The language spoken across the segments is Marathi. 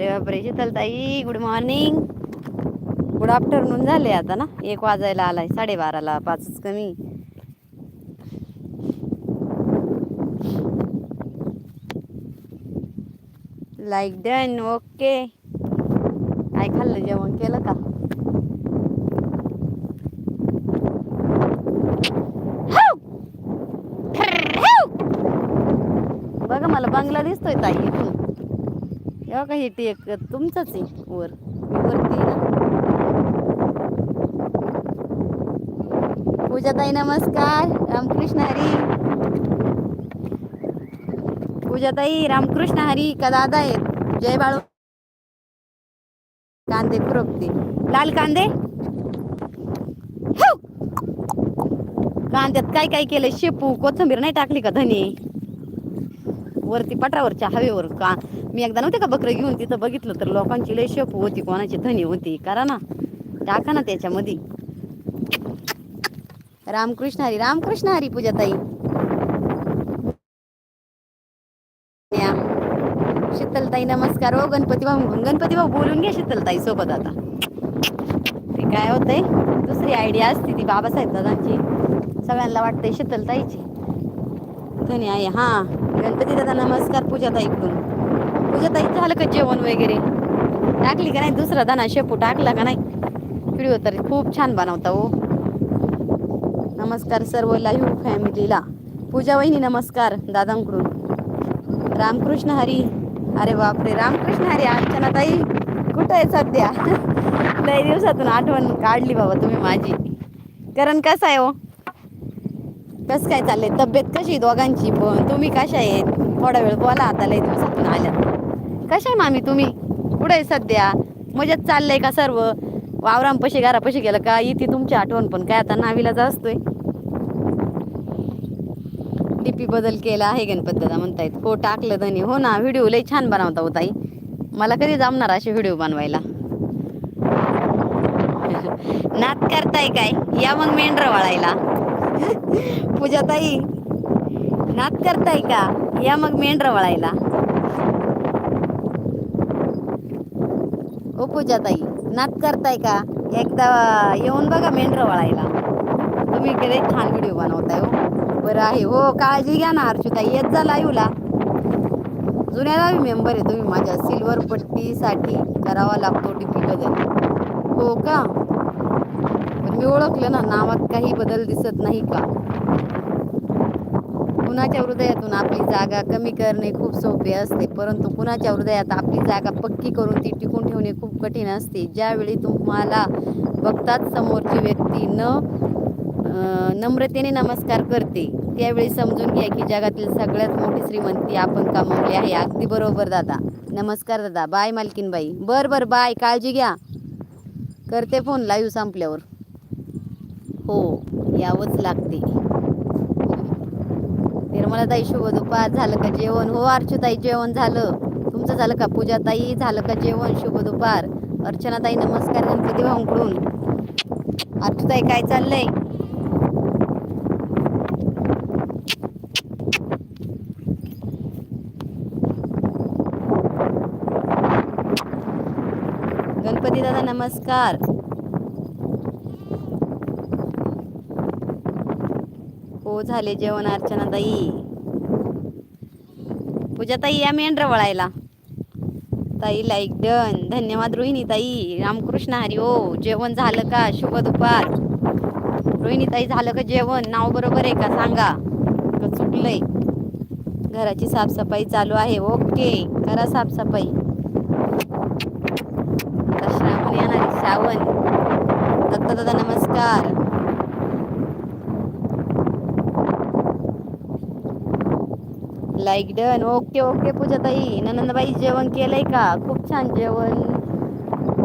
अरे बापरे शीतलताई गुड मॉर्निंग गुड आफ्टरनून झाले आता ना? एक वाजायला आलाय साडेबाराला पाचच कमी. लाईक डन ओके काय खाल्लं जेवण? केलं का हाव! हाव! बघा मला बंगला दिसतोय ताई इथून तेव्हा हे टेक? तुमचंच आहे वर. वरती पूजाताई नमस्कार. रामकृष्ण हरी. पूजाताई रामकृष्ण हरी का दादा आहेत? जय बाळू. कांदे खुरपते लाल कांदे? कांद्यात काय काय केलं शेपू कोथिंबीर नाही टाकली का धनी? वरती पटावरच्या हवेवर का मी एकदा नव्हते का बकरं घेऊन तिथं बघितलं तर लोकांची लय शेपू होती कोणाची धनी होती. करा ना टाका ना त्याच्यामध्ये. रामकृष्ण हरी रामकृष्ण हरी पूजाताई. शीतलताई नमस्कार. हो गणपती भाऊ गणपती भाऊ बोलून घ्या शीतलताई सोबत आता. ते काय होतंय? दुसरी आयडिया असते ती बाबासाहेब दादांची. सगळ्यांना वाटतंय शीतलताईची. धनी आहे. हा गणपती दादा नमस्कार तुझं ताई झालं का जेवण वगैरे? टाकली का नाही? दुसरा दाना शेपू टाकला का नाही? व्हिडिओ तर खूप छान बनवता हो. नमस्कार सर्व लाईव्ह फॅमिलीला. पूजा वहिनी नमस्कार दादांकडून. रामकृष्ण हरी. अरे बापरे रामकृष्ण हरी अर्चना ताई. कुठं आहे सध्या? लई दिवसातून आठवण काढली बाबा तुम्ही माझी. कारण कसं आहे हो? कसं काय चाललंय? तब्येत कशी आहे दोघांची? पण तुम्ही कशा आहेत? थोडा वेळ बोला आता लई दिवसातून आल्या. कशा मामी तुम्ही? कुठं आहे सध्या? मजेत चाललंय का सर्व? वावरांपाशी घरापाशी गेलं का? इथे तुमची आठवण पण काय आता नावीलाच असतोय. डीपी बदल केला आहे गणपत दादा म्हणतायत. हो टाकलं धनी. हो ना व्हिडिओ लई छान बनवता हो ताई. मला कधी जमणार असे व्हिडिओ बनवायला? नात करताय काय? या मग मेंढर वळायला. पूजा ताई नात करताय का? या मग मेंढर वळायला. हो पूजा ताई नात करताय का? एकदा येऊन बघा मेंढर वळायला तुम्ही गेले छान व्हिडिओ बनवताय हो. बरं आहे. हो काळजी घ्या ना अर्चुताई येत जा लाईव्हला जुन्या लावी मेंबर आहे तुम्ही माझ्या. सिल्वर पट्टीसाठी करावा लागतो डीपी बदल हो का? पण मी ओळखलं ना नावात काही बदल दिसत नाही का? कुणाच्या हृदयातून आपली जागा कमी करणे खूप सोपे असते परंतु कुणाच्या हृदयात आपली जागा पक्की करून ती टिकून ठेवणे खूप कठीण असते. ज्यावेळी तुम्हाला बघताच समोरची व्यक्ती न नम्रतेने नमस्कार करते त्यावेळी समजून घ्या की जगातील सगळ्यात मोठी श्रीमंती आपण कमावली आहे. अगदी बरोबर दादा. नमस्कार दादा. बाय मालकीनबाई. बर बर बाय. काळजी घ्या. करते फोन. लाईव्ह संपल्यावर. हो यावंच लागते. निर्मलाताई शुभ दुपार झालं का जेवण? हो अर्चुताई जेवण झालं. तुमचं झालं का पूजाताई झालं का जेवण? शुभ दुपार अर्चनाताई नमस्कार. गणपती भाऊंकडून अर्चुताई काय चाललंय? गणपती दादा नमस्कार. हो झाले जेवण अर्चना ताई. पूजा ताई या मेंढर वळायला ताई लाईक डन धन्यवाद रोहिणी ताई. रामकृष्ण हरी हो जेवण झालं का? शुभ दुपार. रोहिणी ताई झालं का जेवण? नाव बरोबर आहे का? सांगा. चुकलंय. घराची साफसफाई चालू आहे. ओके. करा साफसफाई. श्रावण येणार श्रावण. दत्ता दादा नमस्कार. लाईक डन ओके ओके पूजाताई ननंदबाई जेवण केलंय का? खूप छान जेवण.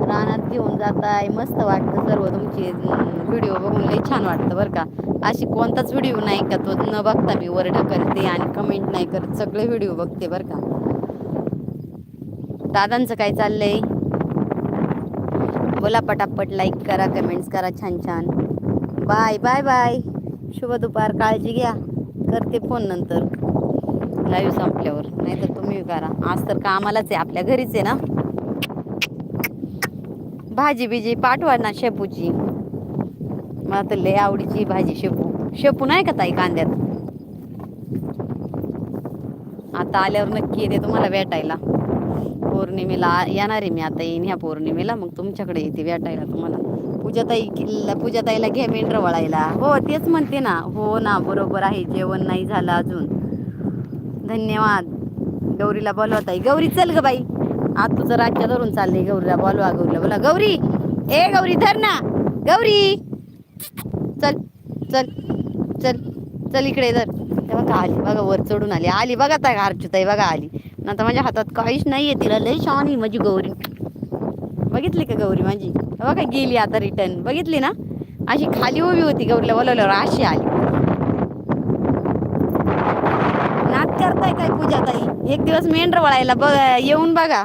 रानात घेऊन जाताय. मस्त वाटतं सर्व तुमची. व्हिडिओ बघून लई छान वाटतं बरं का. अशी कोणताच व्हिडिओ नाही का? तो न बघता मी वर्ड करते आणि कमेंट नाही करत. सगळे व्हिडिओ बघते बरं का. दादांचं काय चाललंय? बोला पटापट लाईक करा कमेंट्स करा छान छान. बाय बाय बाय शुभ दुपार. काळजी घ्या. करते फोन नंतर. लाईव्ह संपल्यावर. नाहीतर तुम्ही करा. आज तर कामालाच आहे. आपल्या घरीच आहे ना? भाजी बिजी पाठवा ना शेपूची. मला तर लय आवडीची भाजी शेपू. शेपू नाही का ताई कांद्यात? आता आल्यावर नक्की येते तुम्हाला भेटायला. पौर्णिमेला येणार आहे मी आता येईन ह्या पौर्णिमेला. मग तुमच्याकडे येते भेटायला तुम्हाला. पूजाताई किल्ला पूजाताईला घे मेंढर वळायला हो तेच म्हणते ना. हो ना बरोबर आहे. जेवण नाही झालं अजून. धन्यवाद. गौरीला बोलवत आहे गौरी चल ग बाई. आज तुझं राज्य धरून चाललंय गौरीला बोलवा गौरीला बोला गौरी! ए गौरी धर ना. गौरी! चल चल चल चल इकडे धर. बघा आली. बघा वर चढून आली. आली बघा ताई अर्चुताई बघा आली. नंतर माझ्या हातात काहीच नाहीये तिला. लय छान आहे माझी गौरी. बघितली का गौरी माझी? बघा गेली आता रिटर्न बघितली ना? अशी खाली उभी होती गौरीला बोलवल्यावर. अशी आली नाद करताय काय पूजा ताई एक दिवस मेंढर वळायला बघ येऊन बघा.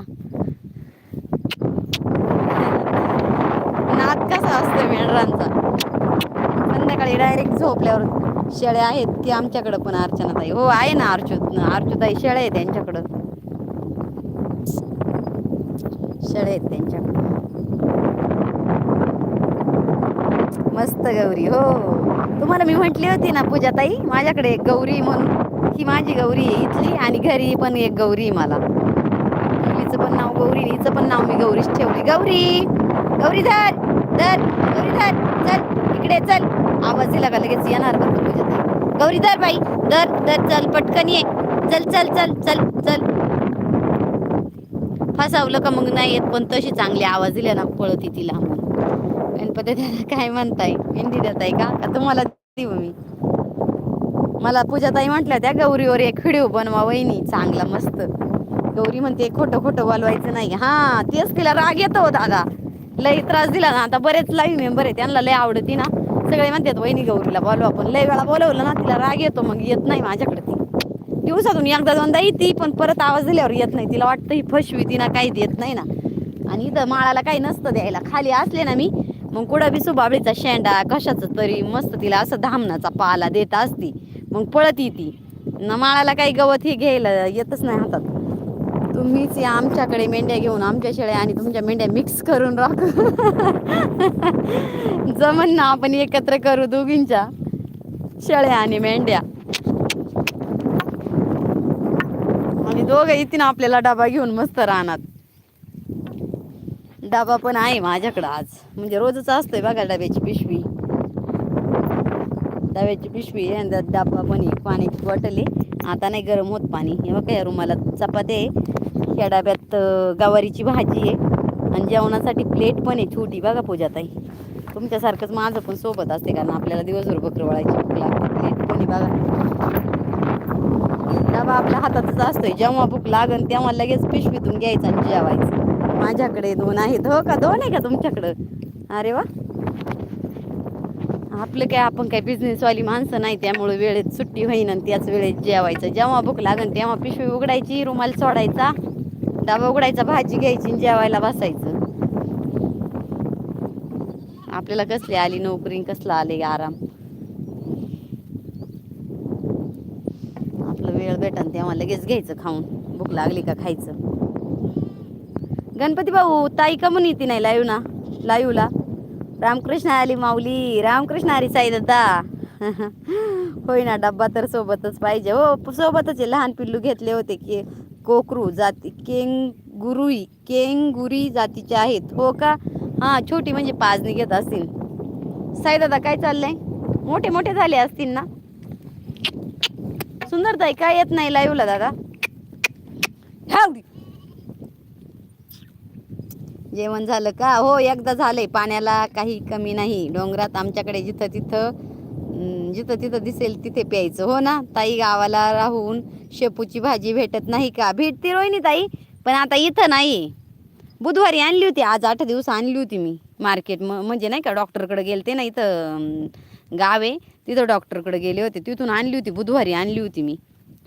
नाद कसा असतो मेंढरांचा. संध्याकाळी डायरेक्ट झोपल्यावर शेळ्या आहेत की आमच्याकडं पण अर्चना ताई हो आहे ना अर्चुत अर्चुताई शेळ्या आहेत त्यांच्याकडं शेळ्या आहेत त्यांच्याकडं. मस्त गौरी हो. तुम्हाला मी म्हटली होती ना पूजाताई माझ्याकडे गौरी म्हणून. ती माझी गौरी आहे इथली आणि घरी पण एक गौरी मला. मुलीचं पण नाव गौरी हिचं पण नाव मी गौरीच ठेवली गौरी! गौरी धर! धर! गौरी धर! चल! इकडे चल! आवाज दिला का लगेच? येणार बरं का गौरी धर बाई! धर! धर! चल! पटकन ये! चल! चल! चल! चल! चल! फसावलं का मग नाही येत पण तशी चांगली आवाज दिला ना पळती तिला गणपती त्याला काय म्हणताय? मेहंदी देताय का? का तुम्हाला देऊ मी? मला पूजाताई म्हटल्या त्या गौरीवर एक व्हिडिओ बनवा वहिनी चांगला मस्त. गौरी म्हणते खोटं खोटं बोलवायचं नाही. हा तेच तिला राग येतो हो दादा. लई त्रास दिला ना आता बरेच लाईव्ह मेंबर आहे त्यांना लय आवडती ना. सगळे म्हणतात वहिनी गौरीला बोलवा पण लय वेळा बोलवलं ना तिला राग येतो मग येत नाही माझ्याकडे ती. दिवसातून एकदा दोनदा येते पण परत आवाज दिल्यावर येत नाही. तिला वाटतं ही फसवी ती काही देत नाही ना. आणि इथं माळाला काही नसतं द्यायला. खाली असले ना मी मग कुठं बी सुबाबळीचा शेंडा कशाचं तरी मस्त तिला असं धामणाचा पाला देत असती. मग पळत येते. नमाळाला माळाला काही गवत हे घ्यायला येतच नाही हातात. तुम्हीच या आमच्याकडे मेंढ्या घेऊन आमच्या शेळ्या आणि तुमच्या मेंढ्या मिक्स करून राख. जमन ना आपण एकत्र करू दोघींच्या शेळ्या आणि मेंढ्या. आणि दोघं येतील आपल्याला डबा घेऊन मस्त राहणार डबा पण आहे माझ्याकडं आज. म्हणजे रोजच असतोय बघा डब्याची पिशवी. डब्याची पिशवी आहे आणि डबा पण आहे पाण्याची बॉटल आहे. आता नाही गरम होत पाणी. हे बघा या रुमाला चपाती आहे. या डब्यात गवारीची भाजी आहे. आणि जेवणासाठी प्लेट पण आहे छोटी बघा पूजाताई. तुमच्यासारखंच माझं पण सोबत असते कारण आपल्याला दिवसभर बकरं वळायची भूक लागते. प्लेट पण बघा. डबा आपल्या हातातच असतोय. जेव्हा भूक लागन तेव्हा लगेच पिशवीतून घ्यायचं आणि जेवायचं. माझ्याकडे दोन आहेत हो का? दोन आहे का तुमच्याकडं? अरे वा. आपलं काय आपण काय बिझनेसवाली माणसं नाही त्यामुळे वेळेत सुट्टी होईन आणि त्याच वेळेत जेवायचं. जेव्हा भूक लागन तेव्हा पिशवी उघडायची रुमाल सोडायचा डबा उघडायचा भाजी घ्यायची आणि जेवायला बसायचं. आपल्याला कसली आली नोकरी कसला आले आराम. आपलं वेळ भेटन तेव्हा लगेच घ्यायचं खाऊन. भूक लागली का खायचं. गणपती भाऊ ताई का म्हणून येते नाही लाईव्ह ना लाईव्हला रामकृष्ण आली माऊली रामकृष्ण आली साई दादा होय ना डब्बा तर सोबतच पाहिजे. हो सोबतच लहान पिल्लू घेतले होते की कोकरू जाती केंगुरुई केंगुरी जातीचे आहेत. हो का? हा छोटी म्हणजे पाच घेत असतील. साई दादा काय चाललंय? मोठे मोठे झाले असतील ना? सुंदर ताई काय येत नाही लाईव्हला दादा? जेवण झालं का? हो एकदा झालंय. पाण्याला काही कमी नाही. डोंगरात आमच्याकडे जिथं तिथं जिथं तिथं दिसेल तिथे प्यायचं. हो ना? ताई गावाला राहून शेपूची भाजी भेटत नाही का? भेटते रोहिणी ताई पण आता इथं नाही. बुधवारी आणली होती. आज आठ दिवस आणली होती मी मार्केट. म म्हणजे नाही का डॉक्टरकडे गेलते ना इथं गाव आहे. तिथं डॉक्टरकडे गेले होते. तिथून आणली होती. बुधवारी आणली होती मी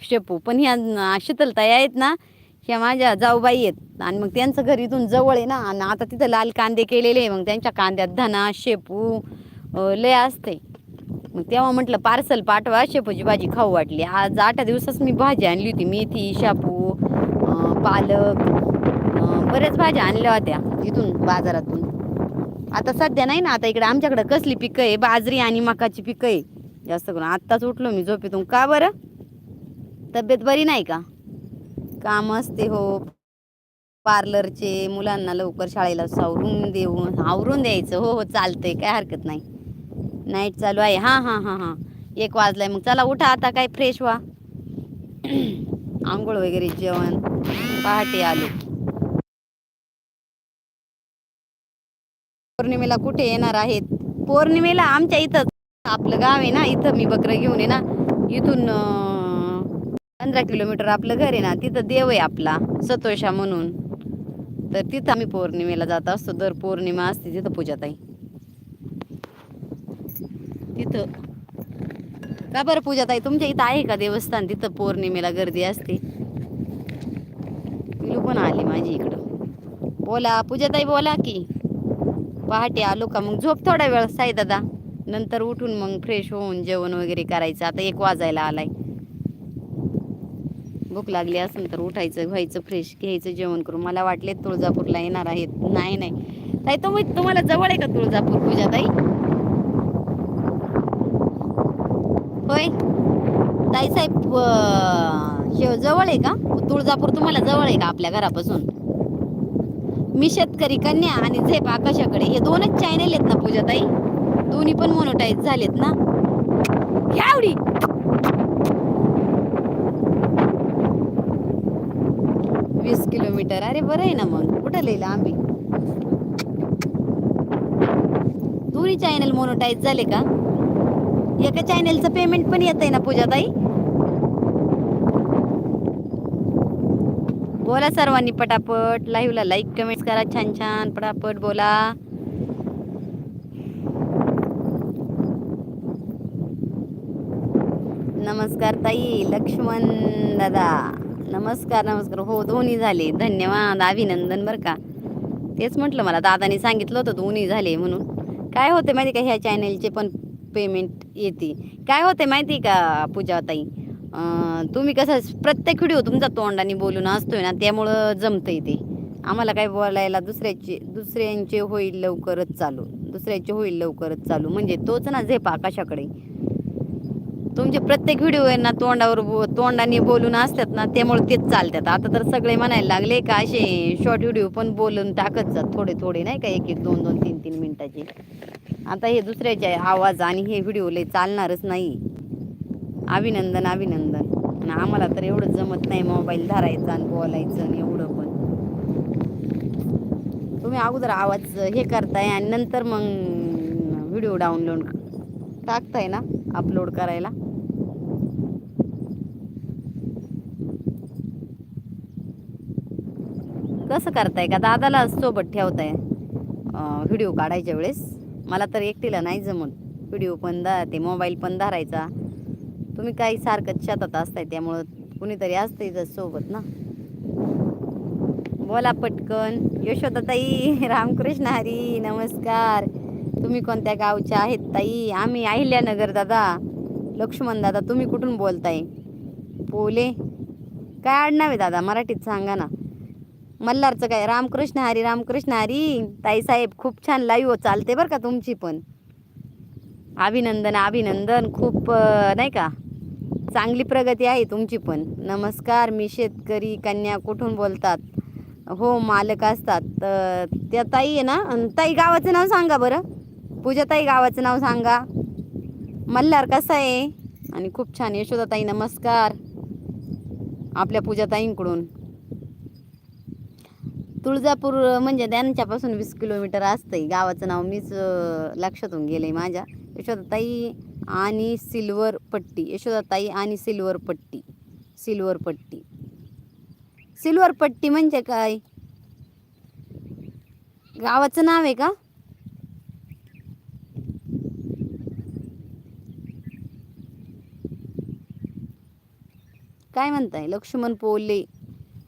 शेपू. पण ह्या शीतलताई आहेत ना ह्या माझ्या जाऊबाई आहेत. आणि मग त्यांचं घर इथून जवळ आहे ना. आणि आता तिथं लाल कांदे केलेले आहे. मग त्यांच्या कांद्यात धना शेपू लय असते मग तेव्हा म्हटलं पार्सल पाठवा. शेपूची भाजी खाऊ वाटली. आज आठ दिवसाच मी भाजी आणली होती. मेथी शापू पालक बऱ्याच भाज्या आणल्या होत्या इथून बाजारातून. आता सध्या नाही ना. आता इकडे आमच्याकडे कसली पिकं आहे? बाजरी आणि मकाची पिकं आहे. जास्त करून आत्ताच उठलो मी झोपेतून. का बरं? तब्येत बरी नाही का? काम असते हो. पार्लरचे मुलांना लवकर शाळेला सावरून देऊन आवरून द्यायचं. हो हो चालतंय. काय हरकत नाही. नाईट चालू आहे. हां हां हां हां. एक वाजलाय. मग चला उठा आता. काय फ्रेश व्हा. आंघोळ वगैरे जेवण. पहाटे आलो. पौर्णिमेला कुठे येणार आहेत? पौर्णिमेला आमच्या इथं आपलं गाव आहे ना इथं मी बकरं घेऊन आहे ना इथून पंधरा किलोमीटर आपलं घर आहे ना तिथं देव आहे आपला सतोषा म्हणून. तर तिथं आम्ही पौर्णिमेला जात असतो दर पौर्णिमा असते तिथं पूजाताई तिथं. का बरं पूजाताई तुमच्या इथं आहे का देवस्थान? तिथं पौर्णिमेला गर्दी असते. पिलू पण आली माझी इकडं. बोला पूजाताई बोला की. पहाटे आलो का मग झोप थोडा वेळ साई दादा. नंतर उठून मग फ्रेश होऊन जेवण वगैरे करायचं. आता एक वाजायला आलाय. भूक लागली असेल तर उठायचं व्हायचं फ्रेश घ्यायचं जेवण करून. मला वाटले तुळजापूरला येणार आहेत नाही नाही. ताई तुम्ही तुम्हाला जवळ आहे का तुळजापूर पूजा ताई? होय? ताई साहेब शेव जवळ आहे का? तुळजापूर तुम्हाला जवळ आहे का आपल्या घरापासून? मी शेतकरी कन्या आणि झेप आकाशाकडे. हे दोनच चॅनल आहेत ना पूजा ताई? दोन्ही पण मोनोटाईज झालेत ना? घ्यावडी वीस किलोमीटर अरे बरं आहे ना मग. कुठं लिहिलं आम्ही दोन्ही चॅनल मोनोटाईज झाले का? एका चॅनलचं पेमेंट पण येत आहे ना पूजा ताई बोला सर्वांनी पटापट. लाईव्हला लाईक कमेंट्स करा. छान छान पटापट बोला. नमस्कार ताई लक्ष्मण दादा. नमस्कार नमस्कार. हो दोन्ही झाले. धन्यवाद अभिनंदन बरं का. तेच म्हटलं मला दादाने सांगितलं होतं दोन्ही झाले म्हणून. काय होते माहिती का ह्या चॅनलचे पण पेमेंट येते. काय होते माहिती का पूजाताई? तुम्ही कसं प्रत्येक व्हिडिओ तुमचा तोंडाने बोलून असतोय ना त्यामुळं जमतंय ते. आम्हाला काय बोलायला दुसऱ्याचे दुसऱ्यांचे होईल लवकरच चालू. दुसऱ्याचे होईल लवकरच चालू. म्हणजे तोच ना झेप आकाशाकडे तुमचे प्रत्येक व्हिडिओ आहे ना तोंडावर तोंडाने बोलून असतात ना त्यामुळे तेच चालतात. आता तर सगळे म्हणायला लागले का असे शॉर्ट व्हिडिओ पण बोलून टाकत जात थोडे थोडे नाही का? एक एक दोन दोन तीन तीन मिनिटाचे. आता हे दुसऱ्याचे आवाज आणि हे व्हिडिओ लय चालणारच नाही. अभिनंदन अभिनंदन. आणि आम्हाला तर एवढं जमत नाही मोबाईल धरायचं आणि बोलायचं आणि एवढं पण. तुम्ही अगोदर आवाज हे करताय आणि नंतर मग व्हिडिओ डाउनलोड टाकताय ना? अपलोड करायला. कसं करताय का? दादाला सोबत ठेवताय व्हिडिओ काढायच्या वेळेस. मला तर एकटीला नाही जमत. व्हिडिओ पण दा ते मोबाईल पण धरायचा. तुम्ही काही सारखं शेतात असताय त्यामुळं कुणीतरी असतंय तर सोबत ना. बोला पटकन. यशोदाताई रामकृष्ण हरी नमस्कार. तुम्ही कोणत्या गावच्या आहेत ताई? आम्ही अहिल्यानगर दादा. लक्ष्मण दादा तुम्ही कुठून बोलताय? पोले. काय आडनाव आहे दादा? मराठीत सांगा ना. मल्हारचं काय? रामकृष्ण हरी रामकृष्ण हरी? ताईसाहेब खूप छान लाईव्ह चालते बरं का तुमची पण. अभिनंदन अभिनंदन. खूप नाही का? चांगली प्रगती आहे तुमची पण. नमस्कार मी शेतकरी कन्या. कुठून बोलतात? हो मालक असतात. तर त्या ताई आहे ना? ताई गावाचं नाव सांगा बरं. पूजाताई गावाचं नाव सांगा. मल्हार कसा आहे? आणि खूप छान. यशोदाताई नमस्कार. आपल्या पूजाताईंकडून. तुळजापूर म्हणजे त्यांच्यापासून वीस किलोमीटर असतंय. गावाचं नाव मीच लक्षातून गेलं आहे माझ्या. यशोदाताई आणि सिल्वर पट्टी. यशोदाताई आणि सिल्वर पट्टी. सिल्वर पट्टी. सिल्वर पट्टी म्हणजे काय? गावाचं नाव आहे का? काय म्हणताय? लक्ष्मण पोले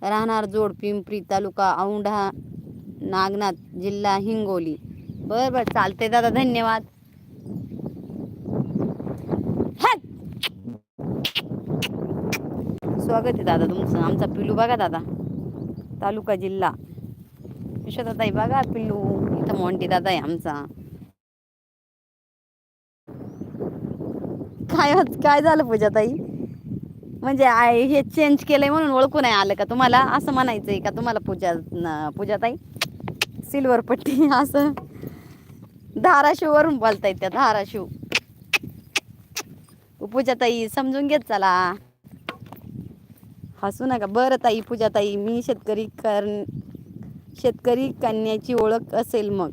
राहणार जोड पिंपरी तालुका औंढा नागनाथ जिल्हा हिंगोली. बर बर चालते दादा धन्यवाद. स्वागत आहे दादा तुमचं. आमचा पिल्लू बघा दादा. तालुका जिल्हा. यशोदाताई बघा पिल्लू. इथं मोंटी दादा आहे आमचा. काय काय झालं पूजाताई? म्हणजे आय हे चेंज केलंय म्हणून ओळखू नाही आलं का तुम्हाला? असं म्हणायचंय का तुम्हाला पूजा पूजाताई? सिल्वर पट्टी असं. धाराशिव वरून बोलताय त्या धाराशिव. पूजाताई समजून घेत चला. हसू नका. बरं ताई पूजाताई मी शेतकरी कर शेतकरी कन्याची ओळख असेल मग.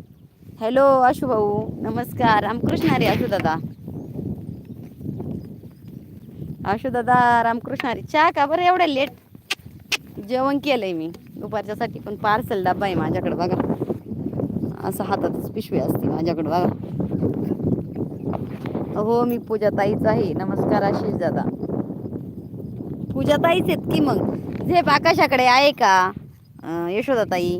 हॅलो आशू भाऊ नमस्कार. रामकृष्ण हरी आशू दादा आशू दादा रामकृष्ण अरे चहा का? बरं एवढ्या लेट जेवण केलंय मी. दुपारच्यासाठी पण पार्सल डब्बा आहे माझ्याकडे बघा. असं हातातच पिशवी असते माझ्याकडे बघा. हो मी पूजाताईच आहे. नमस्कार आशिष दादा. पूजाताईच आहेत की मग? झेप आकाशाकडे आहे का? यशोदा यशोदाताई.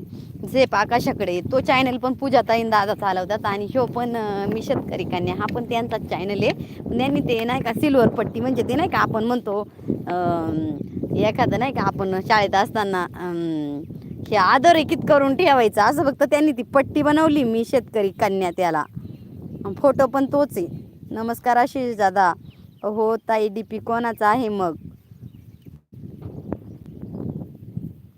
झेप आकाशाकडे तो चॅनल पण पूजाताईन दादा चालवतात आणि ह्यो पण मी शेतकरी कन्या. हा पण त्यांचाच चॅनल आहे. पण त्यांनी ते नाही का सिल्वर पट्टी म्हणजे ते नाही का आपण म्हणतो एखादं नाही का आपण शाळेत असताना हे अधोरेखित करून ठेवायचं. असं फक्त त्यांनी ती पट्टी बनवली मी शेतकरी कन्या त्याला. फोटो पण तोच आहे. नमस्कार आशिष दादा. हो ताई डी पी कोणाचा आहे मग?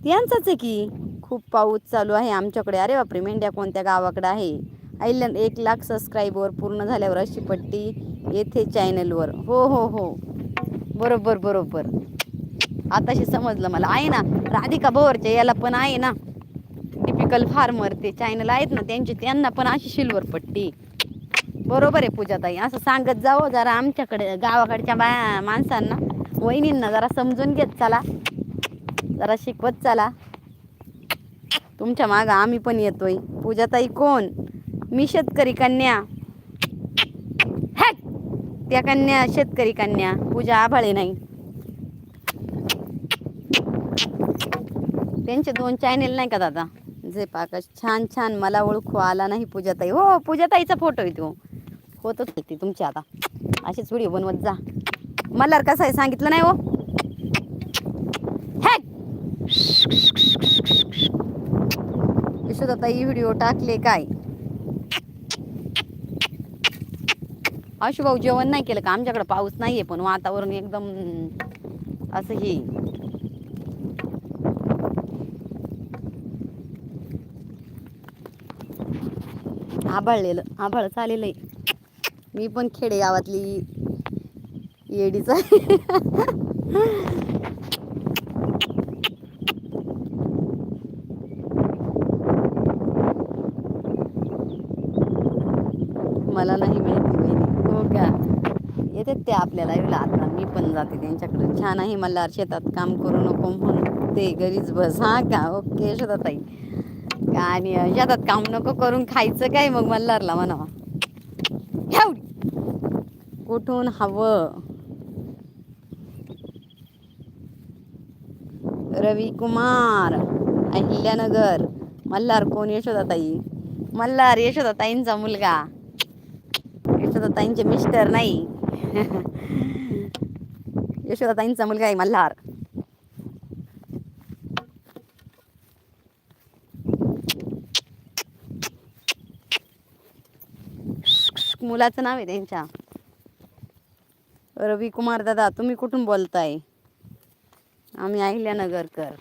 यांचाच आहे की? खूप पाऊस चालू आहे आमच्याकडे. अरे बापरे मेंढ्या कोणत्या गावाकडे आहे? आयलन एक लाख सबस्क्राईबर पूर्ण झाल्यावर अशी पट्टी येथे चॅनलवर हो हो हो. बरोबर बरोबर. आताशी समजलं मला. आहे ना राधिका भोवरच्या याला पण आहे ना. टिपिकल फार्मर ते चॅनल आहेत ना त्यांची त्यांना पण अशी सिल्वर पट्टी. बरोबर आहे पूजाताई. असं सांगत जावं जरा आमच्याकडे गावाकडच्या बाया माणसांना. वहिनींना जरा समजून घेत चला. जरा शिकवत चला. तुमच्या मागं आम्ही पण येतोय. पूजाताई कोण? मी शेतकरी कन्या. हॅट! त्या कन्या शेतकरी कन्या. पूजा आभाळे नाही. त्यांचे दोन चॅनेल नाही का दादा? जे पाकाश छान छान. मला ओळखू आला नाही पूजाताई. हो पूजाताईचा फोटो आहे तो. होतच होती तुमची आता. अशीच व्हिडिओ बनवत जा. मला कसं आहे? सांगितलं नाही हो? यशोदाताई व्हिडिओ टाकले काय? आशु भाऊ जेवण नाही केलं का? आमच्याकडे पाऊस नाहीये पण वातावरण एकदम असं हे. आभाळलेलं आभाळ चालेलं आहे. मी पण खेडेगावातली येडीच आहे मला नाही माहिती बहिणी हो का येतात ते आपल्याला येईल आता मी पण जाते त्यांच्याकडे. छान आहे मला शेतात काम करू नको म्हणून ते घरीच बस. हा का? ओके ताई आणि शेतात काम नको करून खायचं काय? मग मल्हारला म्हणावा. कुठून हवं? रवी कुमार अहिल्यानगर. मल्हार कोण? यशोदाताई. मल्हार यशोदाताईंचा मुलगा. यशोदाताईंचे मिस्टर नाही. यशोदाताईंचा मुलगा आहे मल्हार. मुलाचं नाव आहे त्यांच्या. रवी कुमार दादा तुम्ही कुठून बोलताय? आम्ही अहिल्यानगरकर.